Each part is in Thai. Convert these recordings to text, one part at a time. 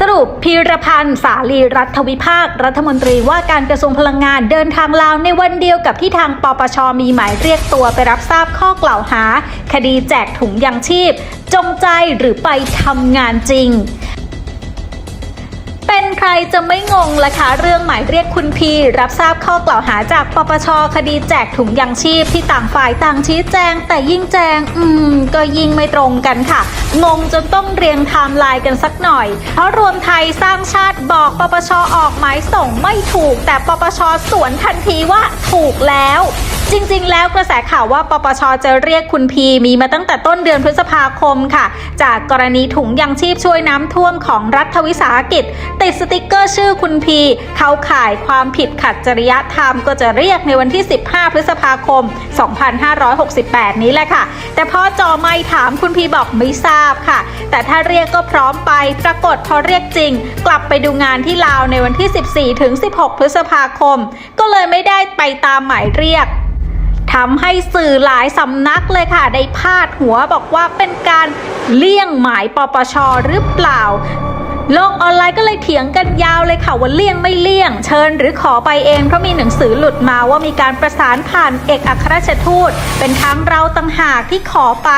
สรุปพีรพันธ์สาลีรัฐวิภาค รัฐมนตรีว่าการกระทรวงพลังงานเดินทางลาวในวันเดียวกับที่ทางปปชมีหมายเรียกตัวไปรับทราบข้อกล่าวหา คดีแจกถุงยังชีพ จงใจหรือไปทำงานจริง เป็นใครจะไม่งงล่ะคะเรื่องหมายเรียกคุณพีรับทราบข้อกล่าวหาจากปปชคดีแจกถุงยังชีพที่ต่างฝ่ายต่างชี้แจง แต่ยิ่งแจง อืม ก็ยิ่งไม่ตรงกันค่ะ งงจนต้องเรียงไทม์ไลน์กันสักหน่อย เพราะรวมไทยสร้างชาติบอกปปชออกหมายส่งไม่ถูก แต่ปปชสวนทันทีว่าถูกแล้ว จริง ๆ แล้วกระแสข่าวว่าปปชจะเรียกคุณพีมีมาตั้งแต่ต้นเดือนพฤษภาคมค่ะ จากกรณีถุงยังชีพช่วยน้ำท่วมของรัฐวิสาหกิจ ติดสติกเกอร์ชื่อคุณพีเข้าข่ายความผิดขัดจริยธรรม ก็จะเรียกในวันที่ 15 พฤษภาคม 2568 นี้แหละค่ะ แต่พอจอไม่ถามคุณพีบอกไม่ทราบค่ะ แต่ถ้าเรียกก็พร้อมไปปรากฏพอเรียกจริง กลับไปดูงานที่ลาวในวันที่ 14 ถึง 16 พฤษภาคม ก็เลยไม่ได้ไปตามหมายเรียก ทำให้สื่อหลายสำนักเลยค่ะ ได้พาดหัวบอกว่าเป็นการเลี่ยงหมายปปชหรือเปล่าโลกออนไลน์ก็เลยเถียงกันยาวเลยค่ะว่าเลี่ยงไม่เลี่ยง เชิญหรือขอไปเองเพราะมีหนังสือหลุดมาว่ามีการประสานผ่านเอกอัครราชทูต เป็นทั้งเราต่างหากที่ขอไป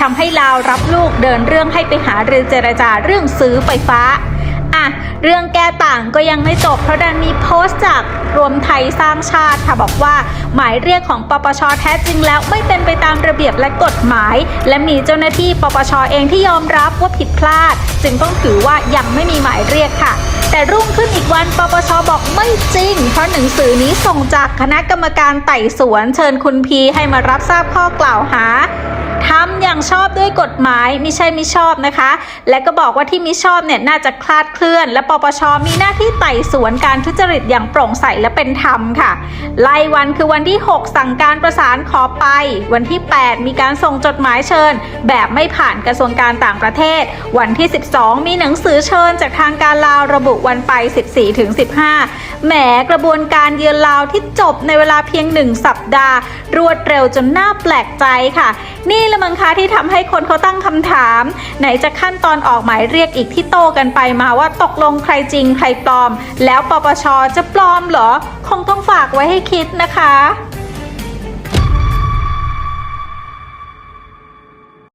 ทำให้ลาวรับลูกเดินเรื่องให้ไปหารือเจรจาเรื่องซื้อไฟฟ้า เรื่องแก้ต่างก็ยังไม่จบเพราะดันมีโพสต์จากรวมไทยสร้างชาติค่ะบอกว่า หมายเรียกของปปชแท้จริงแล้วไม่เป็นไปตามระเบียบและกฎหมาย และมีเจ้าหน้าที่ปปชเองที่ยอมรับว่าผิดพลาด จึงต้องถือว่ายังไม่มีหมายเรียกค่ะ แต่รุ่งขึ้นอีกวันปปชบอกไม่จริง เพราะหนังสือนี้ส่งจากคณะกรรมการไต่สวน เชิญคุณพีให้มารับทราบข้อกล่าวหาทำอย่างชอบด้วยกฎหมายไม่ใช่ม่ชอบนะคะ และก็บอกว่าที่มิชอบเนี่ยน่าจะคลาดเคลื่อน และปปชมีหน้าที่ไต่สวนการทุจริตอย่างโปร่งใสและเป็นธรรมค่ะไล่วันคือวันที่ 6 สั่งการประสานขอไป วันที่ 8 มีการส่งจดหมายเชิญ แบบไม่ผ่านกระทรวงการต่างประเทศ วันที่ 12 มีหนังสือเชิญจากทางการลาวระบุวันไป 14ถึง15 แหมกระบวนการเยือนลาวที่จบในเวลาเพียงหนึ่งสัปดาห์ รวดเร็วจนน่าแปลกใจค่ะ นี่ละมังคะที่ทำให้คนเขาตั้งคำถาม ไหนจะขั้นตอนออกหมายเรียกอีกที่โตกันไปมาว่าตกลงใครจริงใครปลอม แล้วปปชจะปลอมเหรอ คงต้องฝากไว้ให้คิดนะคะ